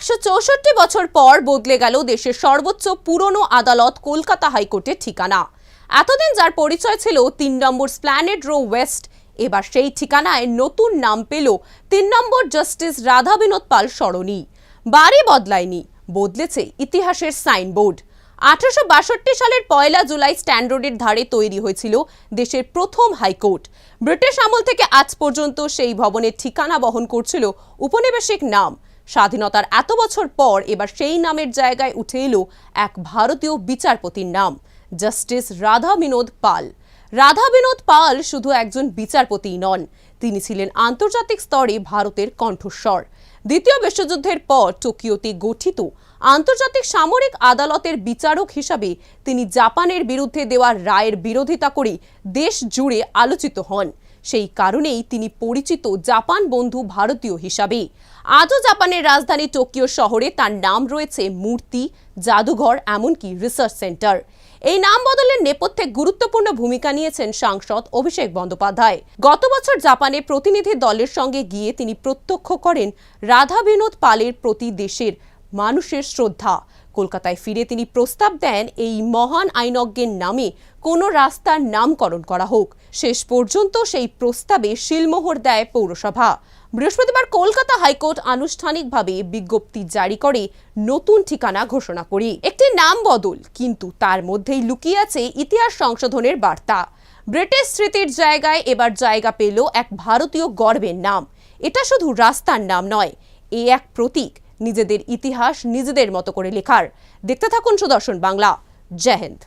একশো চৌষট্টি বছর পর বদলে গেল দেশের সর্বোচ্চ পুরনো আদালত কলকাতা হাইকোর্টের ঠিকানা। এতদিন যার পরিচয় ছিল তিন নম্বর স্প্ল্যানেড রো ওয়েস্ট, এবার সেই ঠিকানায় নতুন নাম পেল তিন নম্বর জাস্টিস রাধা বিনোদ পাল সরণি। বাড়ি বদলায়নি, বদলেছে ইতিহাসের সাইনবোর্ড। আঠারোশো বাষট্টি সালের পয়লা জুলাই স্ট্যান্ড রোডের ধারে তৈরি হয়েছিল দেশের প্রথম হাইকোর্ট। ব্রিটিশ আমল থেকে আজ পর্যন্ত সেই ভবনের ঠিকানা বহন করছিল উপনিবেশিক নাম। স্বাধীনতার এত বছর পর এবার সেই নামের জায়গায় উঠে এলো এক ভারতীয় বিচারপতির নাম, জাস্টিস রাধা বিনোদ পাল। রাধা বিনোদ পাল শুধু একজন বিচারপতিই নন, তিনি ছিলেন আন্তর্জাতিক স্তরে ভারতের কণ্ঠস্বর। দ্বিতীয় বিশ্বযুদ্ধের পর টোকিওতে গঠিত আন্তর্জাতিক সামরিক আদালতের বিচারক হিসাবে তিনি জাপানের বিরুদ্ধে দেওয়া রায়ের বিরোধিতা করে দেশ জুড়ে আলোচিত হন। সেই কারণেই তিনি পরিচিত জাপান বন্ধু ভারতীয় হিসাবে। আজও জাপানের রাজধানী টোকিও শহরে তার নাম রয়েছে মূর্তি, জাদুঘর, এমনকি রিসার্চ সেন্টার। এই নাম বদলের নেপথ্যে গুরুত্বপূর্ণ ভূমিকা নিয়েছেন সাংসদ অভিষেক বন্দ্যোপাধ্যায়। গত বছর জাপানে প্রতিনিধি দলের সঙ্গে গিয়ে তিনি প্রত্যক্ষ করেন রাধা বিনোদ পালের প্রতি দেশের মানুষের শ্রদ্ধা। কলকাতায় ফিরে তিনি প্রস্তাব দেন, এই মহান আইনজ্ঞের নামে কোনো রাস্তার নামকরণ করা হোক। শেষ পর্যন্ত সেই প্রস্তাবে শিলমোহর দেয় পৌরসভা। বৃহস্পতিবার কলকাতা হাইকোর্ট আনুষ্ঠানিকভাবে বিজ্ঞপ্তি জারি করে, নতুন ঠিকানা ঘোষণা করি। একটি নাম বদল, কিন্তু তার মধ্যেই লুকিয়ে আছে ইতিহাস সংশোধনের বার্তা। ব্রিটিশ স্মৃতির জায়গায় এবার জায়গা পেল এক ভারতীয় গর্বের নাম। এটা শুধু রাস্তার নাম নয় এ এক প্রতীক নিজেদের ইতিহাস নিজেদের মতো করে লেখার। দেখতে থাকুন সুদর্শন বাংলা। জয় হিন্দ।